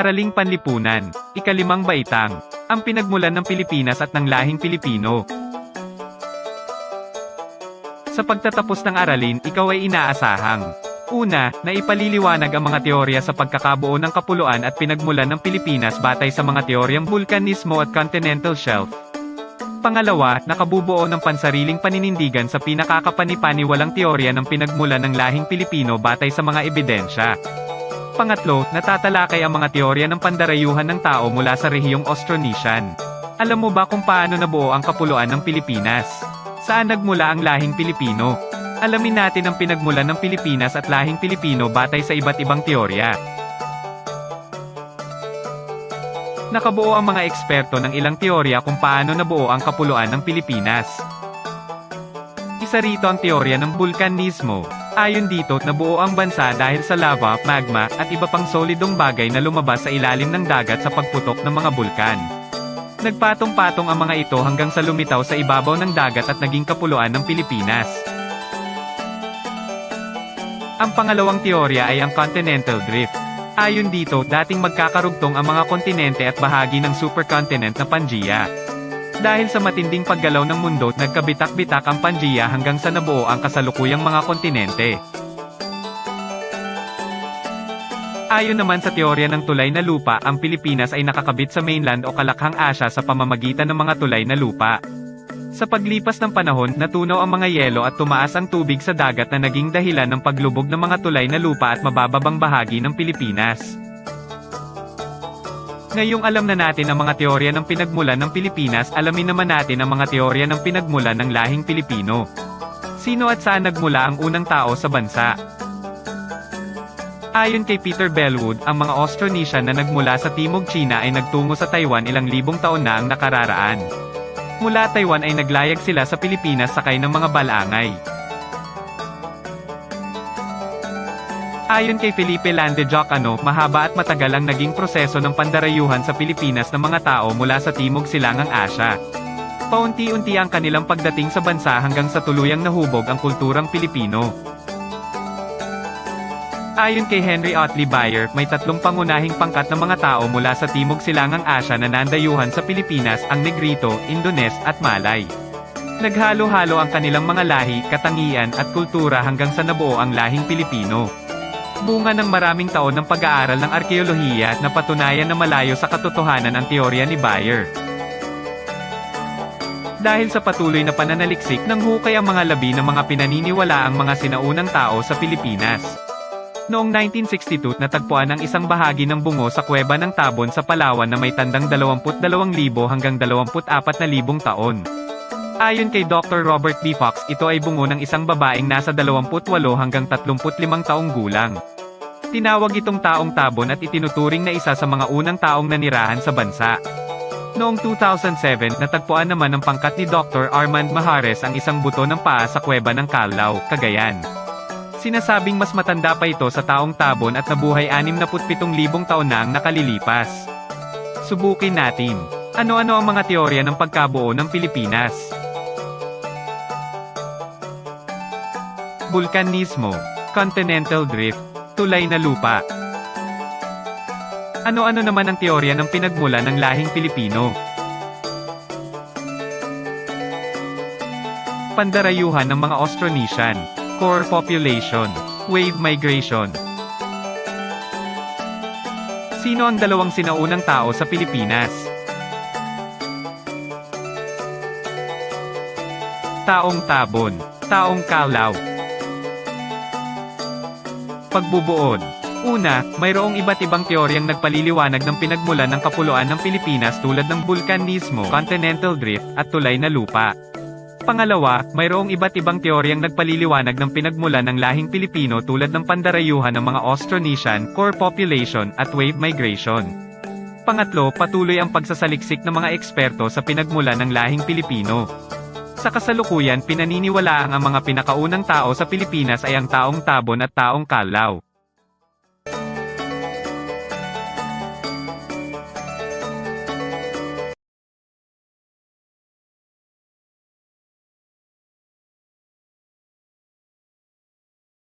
Araling Panlipunan, Ikalimang Baitang, ang pinagmulan ng Pilipinas at ng lahing Pilipino. Sa pagtatapos ng aralin, ikaw ay inaasahang. Una, na ipaliliwanag ang mga teorya sa pagkakabuo ng kapuluan at pinagmulan ng Pilipinas batay sa mga teoryang vulkanismo at continental shelf. Pangalawa, nakabubuo ng pansariling paninindigan sa pinakakapanipaniwalang teorya ng pinagmulan ng lahing Pilipino batay sa mga ebidensya. Pangatlo, natatalakay ang mga teorya ng pandarayuhan ng tao mula sa rehiyong Austronesian. Alam mo ba kung paano nabuo ang kapuluan ng Pilipinas? Saan nagmula ang lahing Pilipino? Alamin natin ang pinagmulan ng Pilipinas at lahing Pilipino batay sa iba't ibang teorya. Nakabuo ang mga eksperto ng ilang teorya kung paano nabuo ang kapuluan ng Pilipinas. Isa rito ang teorya ng vulkanismo. Ayon dito, nabuo ang bansa dahil sa lava, magma, at iba pang solidong bagay na lumabas sa ilalim ng dagat sa pagputok ng mga bulkan. Nagpatong-patong ang mga ito hanggang sa lumitaw sa ibabaw ng dagat at naging kapuluan ng Pilipinas. Ang pangalawang teorya ay ang continental drift. Ayon dito, dating magkakarugtong ang mga kontinente at bahagi ng supercontinent na Pangaea. Dahil sa matinding paggalaw ng mundo, nagkabitak-bitak ang Pangaea hanggang sa nabuo ang kasalukuyang mga kontinente. Ayon naman sa teorya ng tulay na lupa, ang Pilipinas ay nakakabit sa mainland o Kalakhang Asya sa pamamagitan ng mga tulay na lupa. Sa paglipas ng panahon, natunaw ang mga yelo at tumaas ang tubig sa dagat na naging dahilan ng paglubog ng mga tulay na lupa at mabababang bahagi ng Pilipinas. Ngayong alam na natin ang mga teorya ng pinagmulan ng Pilipinas, alamin naman natin ang mga teorya ng pinagmulan ng lahing Pilipino. Sino at saan nagmula ang unang tao sa bansa? Ayon kay Peter Bellwood, ang mga Austronesian na nagmula sa Timog China ay nagtungo sa Taiwan ilang libong taon na ang nakararaan. Mula Taiwan ay naglayag sila sa Pilipinas sakay ng mga balangay. Ayon kay Felipe Landejocano, mahaba at matagal ang naging proseso ng pandarayuhan sa Pilipinas ng mga tao mula sa Timog Silangang Asya. Paunti-unti ang kanilang pagdating sa bansa hanggang sa tuluyang nahubog ang kulturang Pilipino. Ayon kay Henry Otley Bayer, may tatlong pangunahing pangkat ng mga tao mula sa Timog Silangang Asya na nandayuhan sa Pilipinas, ang Negrito, Indones, at Malay. Naghalo-halo ang kanilang mga lahi, katangian, at kultura hanggang sa nabuo ang lahing Pilipino. Bunga ng maraming taon ng pag-aaral ng arkeolohiya na patunayan na malayo sa katotohanan ang teorya ni Bayer. Dahil sa patuloy na pananaliksik ng hukay ang mga labi ng mga pinaniniwala ang mga sinaunang tao sa Pilipinas. Noong 1962 natagpuan ang isang bahagi ng bungo sa kuweba ng Tabon sa Palawan na may tandang 22,000 hanggang 24,000 taon. Ayon kay Dr. Robert B. Fox, ito ay bungo ng isang babaeng nasa 28 hanggang 35 taong gulang. Tinawag itong taong tabon at itinuturing na isa sa mga unang taong nanirahan sa bansa. Noong 2007, natagpuan naman ng pangkat ni Dr. Armand Mahares ang isang buto ng paa sa kuweba ng Calao, Cagayan. Sinasabing mas matanda pa ito sa taong tabon at nabuhay 67,000 taon na ang nakalilipas. Subukin natin. Ano-ano ang mga teorya ng pagkabuo ng Pilipinas? Vulkanismo, continental drift, tulay na lupa. Ano-ano naman ang teorya ng pinagmula ng lahing Pilipino? Pandarayuhan ng mga Austronesian, core population, wave migration. Sino ang dalawang sinaunang tao sa Pilipinas? Taong Tabon, Taong Calao. Pagbubuod. Una, mayroong iba't ibang teoryang nagpaliliwanag ng pinagmulan ng kapuluan ng Pilipinas tulad ng vulkanismo, continental drift, at tulay na lupa. Pangalawa, mayroong iba't ibang teoryang nagpaliliwanag ng pinagmulan ng lahing Pilipino tulad ng pandarayuhan ng mga Austronesian, core population, at wave migration. Pangatlo, patuloy ang pagsasaliksik ng mga eksperto sa pinagmulan ng lahing Pilipino. Sa kasalukuyan, pinaniniwalaang ang mga pinakaunang tao sa Pilipinas ay ang taong Tabon at taong Calao.